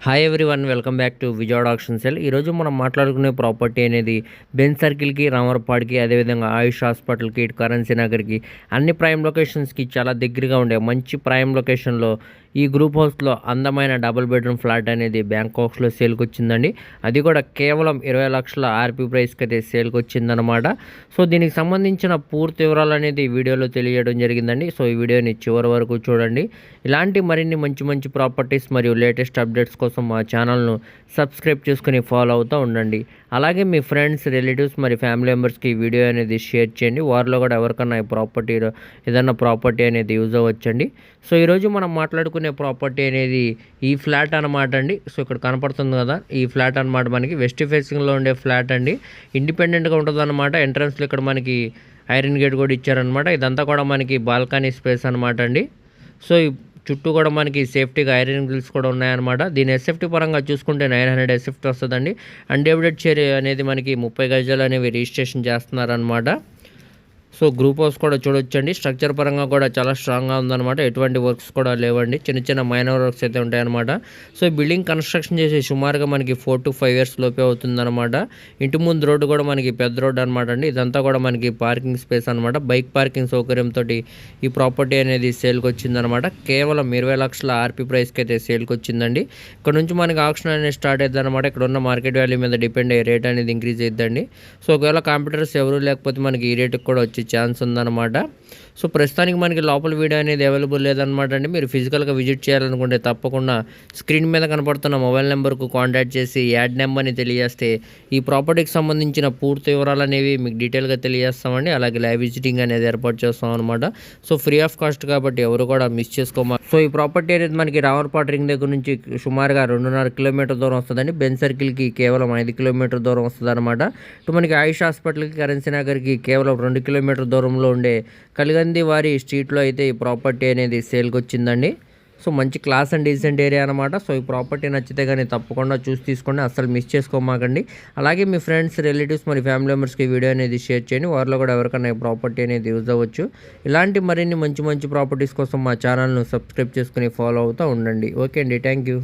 Hi everyone welcome back to Vijayawada auction cell ఈరోజు మనం మాట్లాడుకునే ప్రాపర్టీ అనేది బెన్ సర్కిల్కి రామర్పాడ్కి అదేవిధంగా ఆయుష్ హాస్పిటల్కి ఇటు కరెన్సీ నగర్కి అన్ని ప్రైమ్ లొకేషన్స్కి చాలా దగ్గరగా ఉండే మంచి ప్రైమ్ లొకేషన్లో ఈ గ్రూప్ హౌస్లో అందమైన డబుల్ బెడ్రూమ్ ఫ్లాట్ అనేది బ్యాంకాక్స్లో సేల్కి వచ్చిందండి అది కూడా కేవలం ఇరవై లక్షల ఆర్పి ప్రైస్కి అయితే సేల్కి వచ్చిందనమాట సో దీనికి సంబంధించిన పూర్తి వివరాలు అనేది వీడియోలో తెలియజేయడం జరిగిందండి. సో ఈ వీడియోని చివరి వరకు చూడండి. ఇలాంటి మరిన్ని మంచి మంచి ప్రాపర్టీస్ మరియు లేటెస్ట్ అప్డేట్స్ కోసం మా ఛానల్ను సబ్స్క్రైబ్ చేసుకుని ఫాలో అవుతూ ఉండండి. అలాగే మీ ఫ్రెండ్స్ రిలేటివ్స్ మరి ఫ్యామిలీ మెంబర్స్కి ఈ వీడియో అనేది షేర్ చేయండి. వారిలో కూడా ఎవరికన్నా ఈ ప్రాపర్టీ ఏదన్నా ప్రాపర్టీ అనేది యూజ్ అవ్వచ్చండి. సో ఈరోజు మనం మాట్లాడుకునే ప్రాపర్టీ అనేది ఈ ఫ్లాట్ అనమాట అండి. సో ఇక్కడ కనపడుతుంది కదా ఈ ఫ్లాట్ అనమాట మనకి. వెస్ట్ ఫేసింగ్లో ఉండే ఫ్లాట్ అండి. ఇండిపెండెంట్గా ఉంటుంది అనమాట ఎంట్రన్స్లో ఇక్కడ మనకి ఐరన్ గేట్ కూడా ఇచ్చారనమాట ఇదంతా కూడా మనకి బాల్కనీ స్పేస్ అనమాట అండి. సో చుట్టూ కూడా మనకి సేఫ్టీగా ఐరన్ గ్రిల్స్ కూడా ఉన్నాయన్నమాట. దీని ఎస్ఎఫ్టీ పరంగా చూసుకుంటే నైన్ హండ్రెడ్ ఎస్ఎఫ్టీ వస్తుందండి. అన్డేవిడెడ్ చైర్ అనేది మనకి ముప్పై గజాలు అనేవి రిజిస్ట్రేషన్ చేస్తున్నారనమాట సో గ్రూప్ హౌస్ కూడా చూడొచ్చండి. స్ట్రక్చర్ పరంగా కూడా చాలా స్ట్రాంగ్గా ఉందన్నమాట. ఎటువంటి వర్క్స్ కూడా లేవండి. చిన్న చిన్న మైనర్ వర్క్స్ అయితే ఉంటాయన్నమాట. సో బిల్డింగ్ కన్స్ట్రక్షన్ చేసి సుమారుగా మనకి ఫోర్ టు ఫైవ్ ఇయర్స్ లోపే అవుతుందన్నమాట. ఇంటి ముందు రోడ్డు కూడా మనకి పెద్ద రోడ్డు అనమాట అండి. ఇదంతా కూడా మనకి పార్కింగ్ స్పేస్ అనమాట బైక్ పార్కింగ్ సౌకర్యంతో ఈ ప్రాపర్టీ అనేది సేల్కి వచ్చిందనమాట కేవలం ఇరవై లక్షల ఆర్పీ ప్రైస్కి అయితే సేల్కి వచ్చిందండి. ఇక్కడ నుంచి మనకి ఆప్షన్ అనేది స్టార్ట్ అవుతుంది అనమాట ఇక్కడ ఉన్న మార్కెట్ వాల్యూ మీద డిపెండ్ అయ్యే రేట్ అనేది ఇంక్రీజ్ అవుతుందండి సో ఒకవేళ కంప్యూటర్స్ ఎవరు లేకపోతే మనకి ఈ రేటుకి కూడా వచ్చే ఛాన్స్ ఉందన్నమాట. సో ప్రస్తుతానికి మనకి లోపల వీడియో అనేది అవైలబుల్ లేదనమాట అండి. మీరు ఫిజికల్గా విజిట్ చేయాలనుకుంటే తప్పకుండా స్క్రీన్ మీద కనపడుతున్న మొబైల్ నెంబర్కు కాంటాక్ట్ చేసి యాడ్ నెంబర్ని తెలియజేస్తే ఈ ప్రాపర్టీకి సంబంధించిన పూర్తి వివరాలు అనేవి మీకు డీటెయిల్గా తెలియజేస్తామండి. అలాగే లైవ్ విజిటింగ్ అనేది ఏర్పాటు చేస్తాం అనమాట సో ఫ్రీ ఆఫ్ కాస్ట్ కాబట్టి ఎవరు కూడా మిస్ చేసుకోమా. సో ఈ ప్రాపర్టీ అనేది మనకి రావర్పాట్ రింగ్ దగ్గర నుంచి సుమారుగా రెండున్నర కిలోమీటర్ దూరం వస్తుందండి. బెన్ సర్కిల్కి కేవలం ఐదు కిలోమీటర్ దూరం వస్తుంది అనమాట ఇటు మనకి ఆయుష్ హాస్పిటల్కి కరెన్సీ నగర్కి కేవలం రెండు కిలోమీటర్ దూరంలో ఉండే కలిగంది వారి స్ట్రీట్లో అయితే ఈ ప్రాపర్టీ అనేది సేల్కి వచ్చిందండి. సో మంచి క్లాస్ అండ్ డీసెంట్ ఏరియా అనమాట సో ఈ ప్రాపర్టీ నచ్చితే కానీ తప్పకుండా చూసి తీసుకోండి అసలు మిస్ చేసుకోమాకండి. అలాగే మీ ఫ్రెండ్స్ రిలేటివ్స్ మరి ఫ్యామిలీ మెంబర్స్కి వీడియో అనేది షేర్ చేయండి. వారిలో కూడా ఎవరికైనా ఈ ప్రాపర్టీ అనేది యూజ్ అవ్వచ్చు. ఇలాంటి మరిన్ని మంచి మంచి ప్రాపర్టీస్ కోసం మా ఛానల్ను సబ్స్క్రైబ్ చేసుకుని ఫాలో అవుతూ ఉండండి. ఓకే అండి. Thank you.